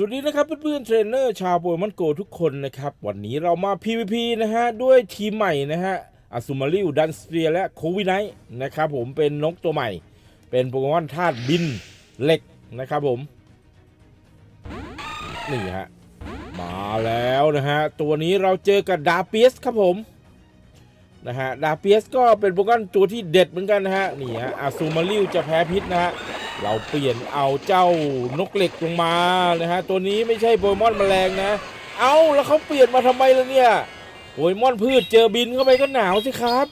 สวัสดีนะครับเพื่อนๆเทรนเนอร์ชาวโปเกมอนโกทุกคนนะครับ วันนี้เรามา PVP นะฮะ ด้วยทีมใหม่นะฮะอาซูมาริวดันสเปียและโควิไนนะครับผมเป็นนกตัวใหม่ เป็นโปเกมอนธาตุบินเหล็กนะครับผม นี่ฮะ มาแล้วนะฮะ ตัวนี้เราเจอกับดาเปียสครับผมนะฮะดาเปียสก็เป็นโปเกมอนตัวที่เด็ดเหมือนกันนะฮะนี่ฮะอาซูมาริวจะแพ้พิษนะฮะ เราเปลี่ยนเอาเจ้านกเหล็กลงมานะฮะตัวนี้ไม่ใช่โปเกมอนแมลงนะ เอาแล้วเขาเปลี่ยนมาทำไมล่ะเนี่ยโปเกมอนพืชเจอบินเข้าไปก็หนาวสิครับ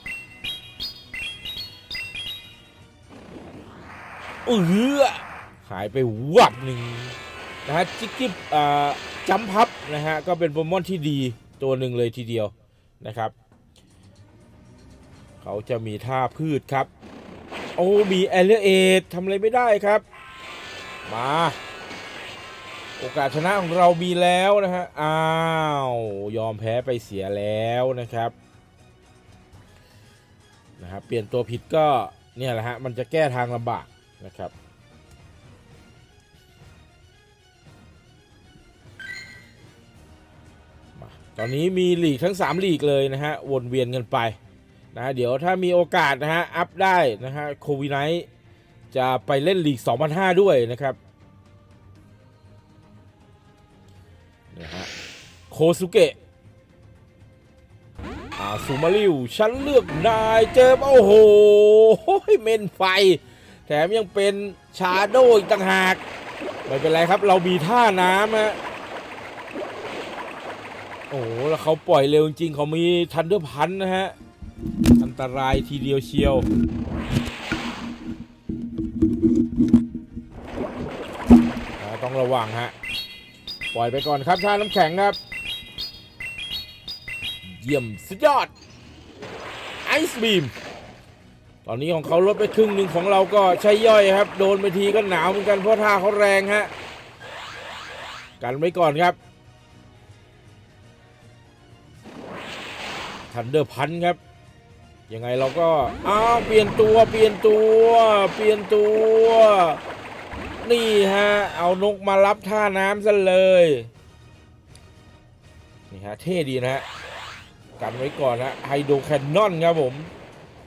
เออหายไปวับหนึ่งนะฮะจิกกิบอ่าจัมพับนะฮะก็เป็นโปเกมอนที่ดีตัวหนึ่งเลยทีเดียวนะครับ เขาจะมีท่าพืชครับ โอ้มีแอลเลเอททำอะไรไม่ได้ครับ มา โอกาสชนะของเรามีแล้วนะฮะ อ้าว ยอมแพ้ไปเสียแล้วนะครับนะครับเปลี่ยนตัวผิดก็เนี่ยแหละฮะ มันจะแก้ทางลำบากนะครับมาตอนนี้มีลีกทั้ง 3 ลีกเลยนะฮะ วนเวียนกันไป นะเดี๋ยวถ้ามีโอกาสนะฮะอัพได้นะฮะโควิไนท์จะไปเล่นลีก 2005 ด้วยนะครับนะฮะโคสุเกะอาซูมาริวฉันเลือกนายเจอโอ้โหเมนไฟ แถมยังเป็นชาโดอีกต่างหาก ไม่เป็นไรครับเรามีท่าน้ำฮะโอ้โห แล้วเขาปล่อยเร็วจริงๆเขามีทันเดอร์พันนะฮะ อันตรายทีเดียวเชียว ต้องระวังฮะ ปล่อยไปก่อนครับชาน้ำแข็งครับ เยี่ยมสุดยอด ไอซ์บีม ตอนนี้ของเขาลดไปครึ่งหนึ่งของเราก็ใช้ย่อยครับ โดนไปทีก็หนาวเหมือนกันเพราะท่าเขาแรงฮะ กันไว้ก่อนครับทันเดอร์พันครับ ยังไงเราก็อ้าวเปลี่ยนตัวเปลี่ยนตัว เปลี่ยนตัว นี่ฮะ เอานกมารับท่าน้ำซะเลย นี่ฮะ เท่ดีนะฮะ กันไว้ก่อนนะไฮโดรแคนนอนครับผม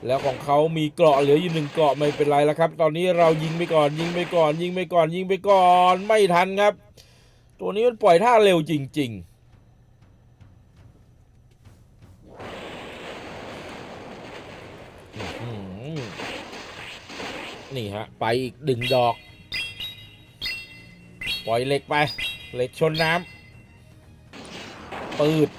แล้วของเขามีเกราะเหลืออยู่หนึ่งเกราะไม่เป็นไรแล้วครับ ตอนนี้เรายิงไปก่อนยิงไปก่อน ยิงไปก่อนยิงไปก่อนไม่ทันครับ ตัวนี้มันปล่อยท่าเร็วจริง ๆ นี่ฮะ ไปอีกดึงดอก ปล่อยเหล็กไป เหล็กชนน้ำปืด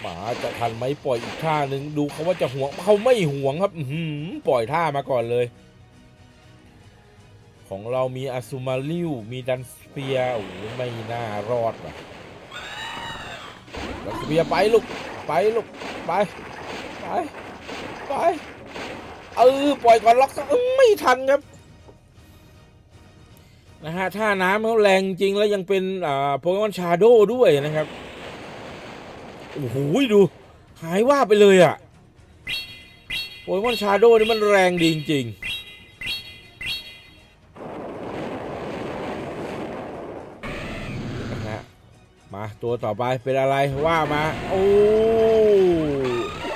หมาจะทันไหมปล่อยอีกท่าหนึ่งดูเขาว่าจะห่วงเขาไม่ห่วงครับปล่อยท่ามาก่อนเลย ของเรามีอาซูมาริวมีดันสเปียโอ้โหไม่น่ารอดว่ะดันสเปียไปลูกไปลูกไป ไป ไป เออปล่อยก่อนล็อกซะไม่ทันครับนะฮะท่าน้ำเขาแรงจริงแล้วยังเป็นอ่าโปเกมอนชาโดด้วยนะครับโอ้โหดู หายว่าไปเลยอะ่ะโปเกมอนชาโดนี่มันแรงดีจริงๆนะฮะมา ตัวต่อไปเป็นอะไรว่ามา โอ้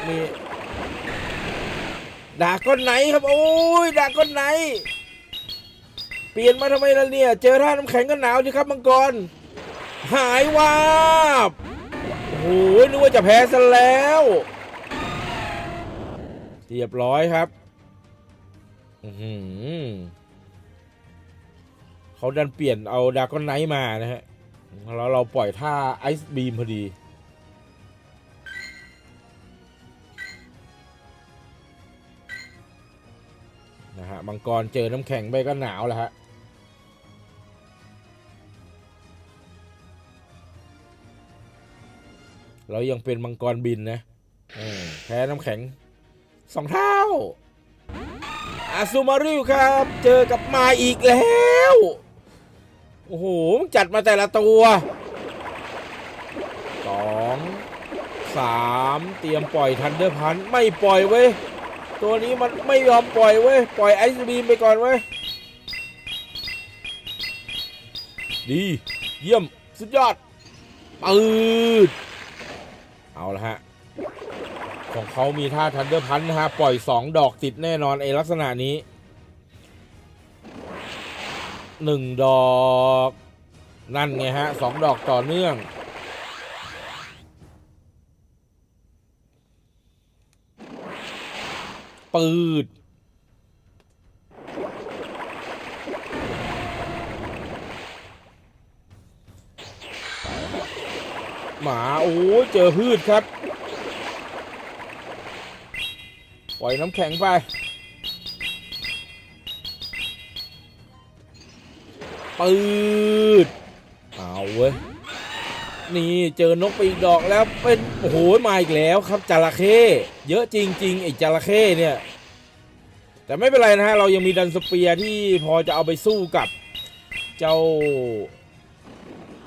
นี่ ดาก้อนไหนครับ โอ้ยดาก้อนไหน เปลี่ยนมาทำไมล่ะเนี่ย เจอท่าน้ำแข็งก็หนาวสิครับมังกร หายวาบโอ้โหนึกว่าจะแพ้ซะแล้วเรียบร้อยครับอืเขาดันเปลี่ยนเอาดากอนไนท์มานะฮะแล้วเราปล่อยท่าไอซ์บีมพอดี นะฮะมังกรเจอน้ำแข็งไปก็หนาวแล้วฮะเรายังเป็นมังกรบินนะแพ้น้ำแข็งสองเท่าอาซูมาริวครับ เจอกับมาอีกแล้ว โอ้โหจัดมาแต่ละตัวสองสามเตรียมปล่อยทันเดอร์พันไม่ปล่อยเว้ย ตัวนี้มันไม่ยอมปล่อยเว้ย ปล่อยไอซ์บีมไปก่อนเว้ย ดี เยี่ยม สุดยอดปืดเอาละฮะ ของเขามีท่าทันเดอร์พันนะฮะ ปล่อย 2 ดอกติดแน่นอนไอลักษณะนี้ 1 ดอก นั่นไงฮะสองดอกต่อเนื่อง ปืดหมา โอ้เจอพืชครับ ปล่อยน้ำแข็งไป ปืดเอาเว้ย นี่เจอนกไปอีกดอกแล้วเป็นโอ้โหมาอีกแล้วครับจระเข้เยอะจริงๆไอ้จระเข้เนี่ย แต่ไม่เป็นไรนะฮะเรายังมีดันสเปียร์ที่พอจะเอาไปสู้กับเจ้า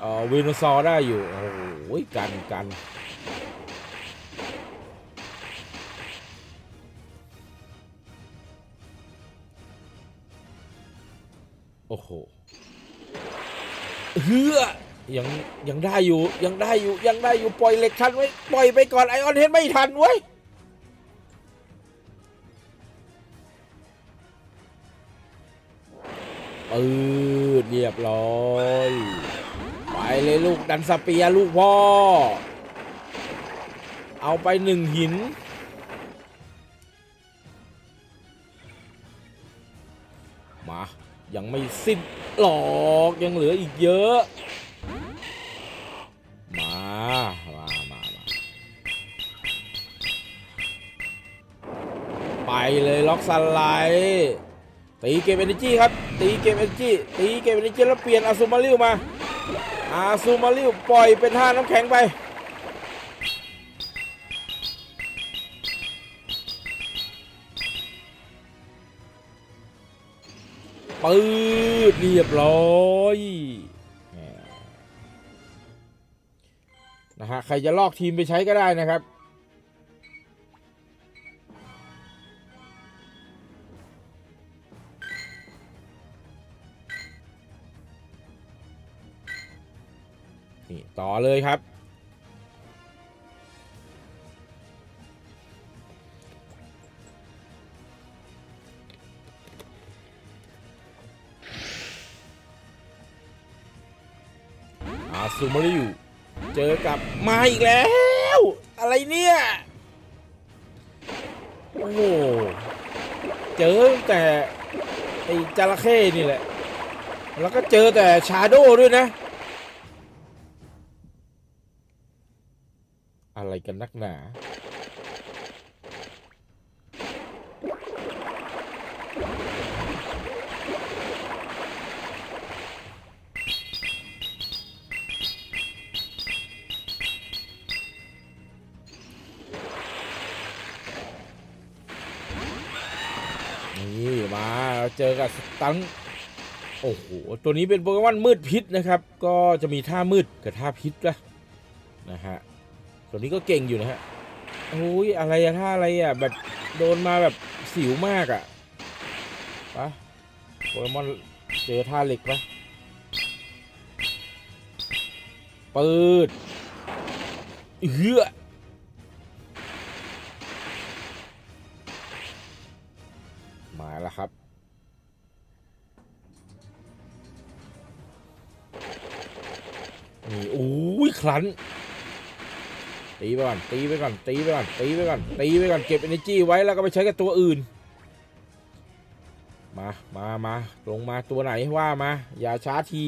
เอ่อวีนซอร์ได้อยู่โอ้โหกันกันโอ้โหเฮือ ยังยังได้อยู่ยังได้อยู่ยังได้อยู่ปล่อยเหล็กทันไว้ปล่อยไปก่อนไอออนเฮดไม่ทันไว้ยปืดเรียบร้อย ไปเลยลูกดันสเปียร์ลูกพ่อ เอาไปหนึ่งหินมายังไม่สิ้นหรอกยังเหลืออีกเยอะ ล็อกสไลด์ตีเกมเอเนจีครับตีเกมเอเนจีตีเกมเอเนจีแล้วเปลี่ยนอาซูมาริวมาอาซูมาริวปล่อยเป็นท่าน้ำแข็งไปปืดเรียบร้อยนะฮะใครจะลอกทีมไปใช้ก็ได้นะครับ ต่อเลยครับ อาซูมาริวเจอกับมาอีกแล้ว อะไรเนี่ย โอ้โห เจอแต่ไอ้จระเข้นี่แหละ แล้วก็เจอแต่ชาโดด้วยนะ อะไรกันนักหนา นี่มาเจอกับสตันโอ้โห ตัวนี้เป็นโปเกมอนมืดพิษนะครับ ก็จะมีท่ามืดกับท่าพิษนะนะฮะ ตัวนี้ก็เก่งอยู่นะฮะโอ้ยอะไรอะท่าอะไรอะแบบโดนมาแบบสิวมากอะปะโปเกมอนเจอท่าเหล็กปะปืดเฮือมาแล้วครับ นี่โอ้ยคลัน ตีไปก่อนตีไปก่อนตีไปก่อนตีไปก่อนตีไปก่อนเก็บ energy ไว้แล้วก็ไปใช้กับตัวอื่น มามามาลงมาตัวไหนว่ามา อย่าช้าที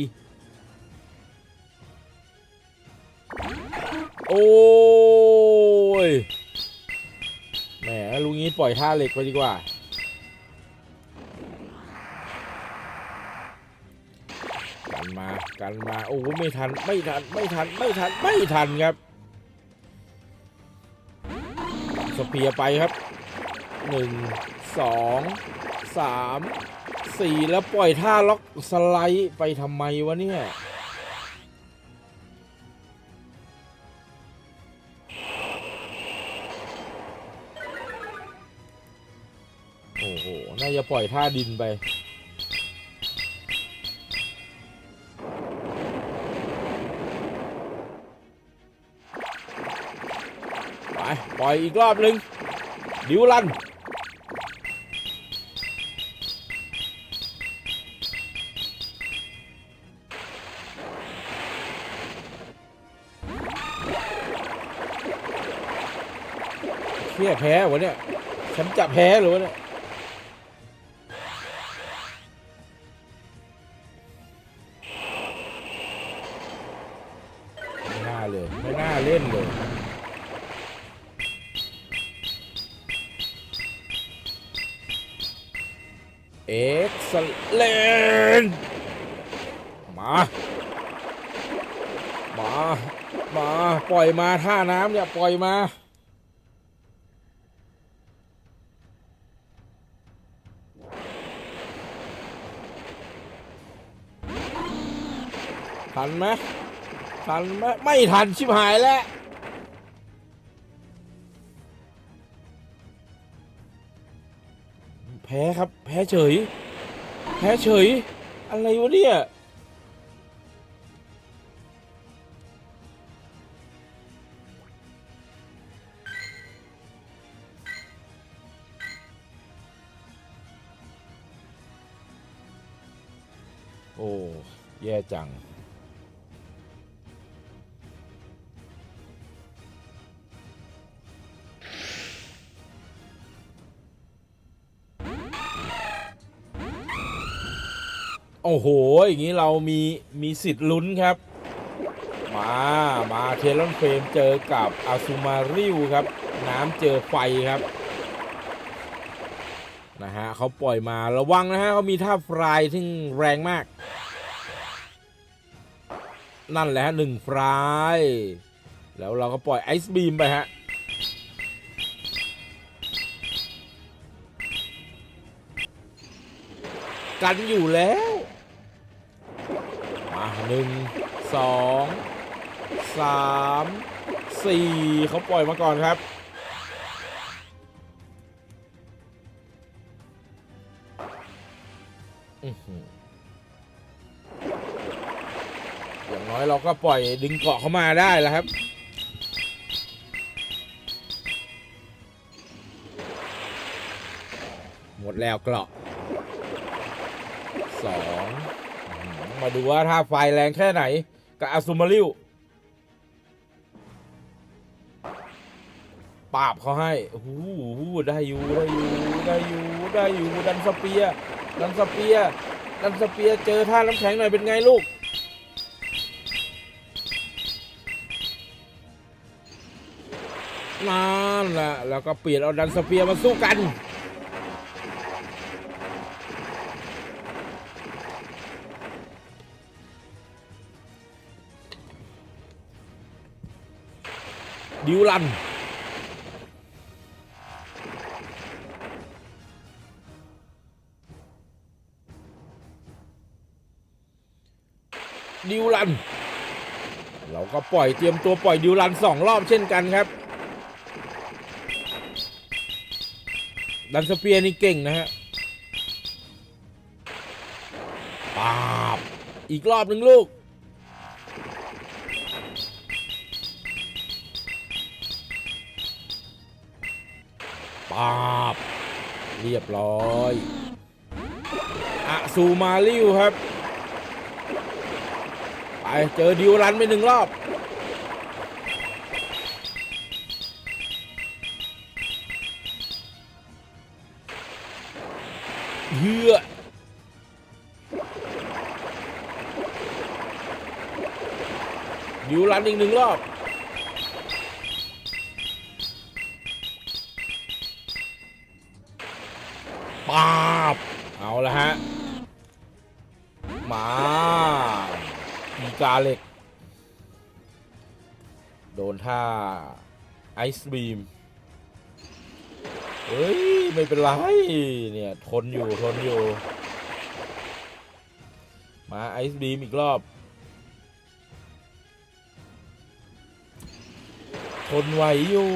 โอ้ยแหมลุงนี้ปล่อยท่าเหล็กไปดีกว่ากันมากันมาโอ้ไม่ทันไม่ทันไม่ทันไม่ทันไม่ทันครับ เพียไปครับหนึ่งสองสามสี่แล้วปล่อยท่าล็อกสไลด์ไปทำไมวะเนี่ยโอ้โห น่าจะปล่อยท่าดินไป ปล่อยอีกรอบหนึ่งดิวลัน เชี่ยแพ้วะเนี่ย ฉันจะแพ้หรือวะเนี่ย มามาปล่อยมาท่าน้ำเนี่ยปล่อยมา ทันไหมทันไหมไม่ทันชิบหายแล้วแพ้ครับ แพ้เฉย แพ้เฉย อะไรวะเนี่ย โอ้ แย่จัง โอ้โห อย่างนี้เรามีมีสิทธิ์ลุ้นครับ มา มาเทเลนเฟรมเจอกับอาซูมาริวครับ น้ำเจอไฟครับ นะฮะเขาปล่อยมาระวังนะฮะเขามีท่าฟรายที่แรงมาก นั่นแหละฮะหนึ่งฟราย แล้วเราก็ปล่อยไอซ์บีมไปฮะกันอยู่แล้วมาหนึ่งสองสามสี่เขาปล่อยมาก่อนครับ อย่างน้อยเราก็ปล่อยดึงเกาะเข้ามาได้แล้วครับ หมดแล้วเกาะสองมาดูว่าถ้าไฟแรงแค่ไหน กับอาซูมาริวปราบเขาให้โอ้โหได้อยู่ได้อยู่ได้อยู่ได้อยู่ดันสเปีย ร์ดันสเปียร์ดันสเปียเจอท่าน้ำแข็งหน่อยเป็นไงลูก นั่นแหละแล้วก็เปลี่ยนเอาดันสเปียมาสู้กันดิวลัน ดิวลัน เราก็ปล่อยเตรียมตัวปล่อยดิวลันสองรอบเช่นกันครับ ดันสเปียร์นี่เก่งนะฮะปาบอีกรอบหนึ่งลูก ปาบ เรียบร้อยอะซูมาริวครับ ไปเจอดิวรันไปหนึ่งรอบ เฮือดิวรันอีกหนึ่งรอบปาบเอาละฮะ มา กาเหล็ก โดนท่าไอซ์บีม เฮ้ย ไม่เป็นไร เนี่ย ทนอยู่ ทนอยู่ มาไอซ์บีมอีกรอบ ทนไหวอยู่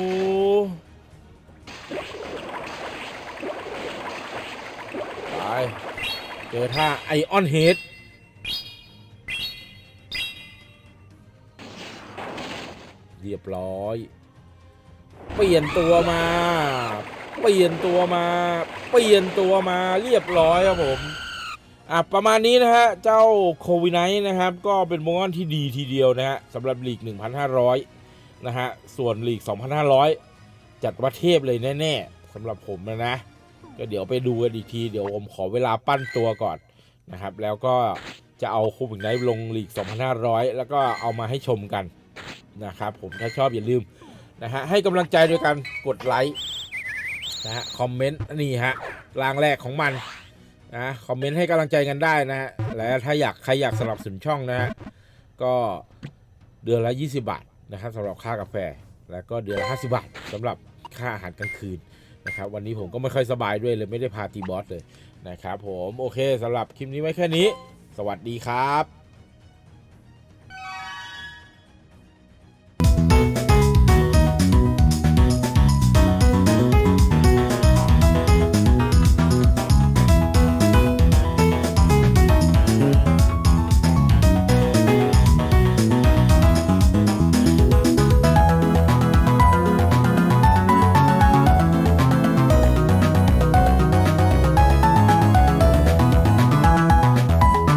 ไปเจอท่าไอออนเฮด รียบร้อย เปลี่ยนตัวมา เปลี่ยนตัวมา เปลี่ยนตัวมาเรียบร้อยครับผมอะประมาณนี้นะฮะ เจ้าโควิไนท์นะครับ ก็เป็นโมงอนที่ดีทีเดียวนะฮะสำหรับลีก 1,500 นะฮะ ส่วนลีก 2,500 จัดว่าเทพเลยแน่ๆสำหรับผมนะนะ ก็เดี๋ยวไปดูกันอีกที เดี๋ยวผมขอเวลาปั้นตัวก่อนนะครับ แล้วก็จะเอาโควิไนท์ลงลีก 2,500 แล้วก็เอามาให้ชมกัน นะครับผมถ้าชอบอย่าลืมนะฮะให้กำลังใจโดยการกดไลค์นะฮะคอมเมนต์นี่ฮะรางแรกของมันนะคอมเมนต์ให้กำลังใจกันได้นะฮะและถ้าอยากใครอยากสนับสนุนช่องนะฮะก็เดือนละ 20 บาทนะครับสำหรับค่ากาแฟ แล้วก็เดือนละ50 บาทสำหรับค่าอาหารกลางคืนนะครับวันนี้ผมก็ไม่ค่อยสบายด้วยเลยไม่ได้พาตีบอสเลยนะครับผมโอเคสำหรับคลิปนี้ไว้แค่นี้ สวัสดีครับ